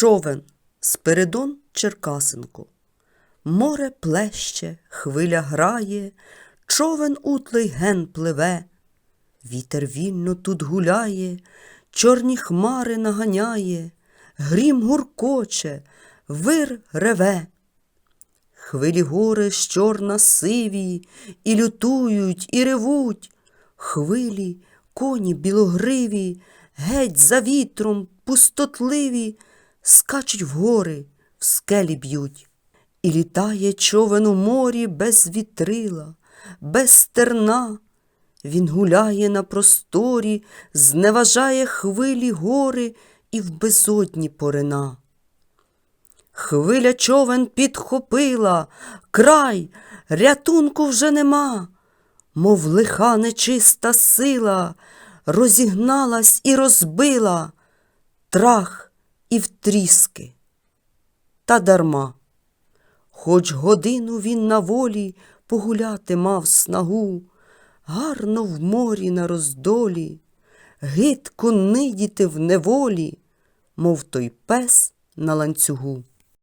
Човен Спиридон Черкасенко. Море плеще, хвиля грає, човен утлий ген пливе, вітер вільно тут гуляє, чорні хмари наганяє, грім гуркоче, вир реве. Хвилі гори з чорна сиві, і лютують, і ревуть, хвилі, коні білогриві, геть за вітром пустотливі, скачуть в гори, в скелі б'ють. І літає човен у морі без вітрила, без стерна. Він гуляє на просторі, зневажає хвилі гори і в безодні порина. Хвиля човен підхопила, край, рятунку вже нема, мов лиха нечиста сила, розігналась і розбила трах і втріски. Та дарма. Хоч годину він на волі погуляти мав снагу, гарно в морі на роздолі, гидко нидіти в неволі, мов той пес на ланцюгу.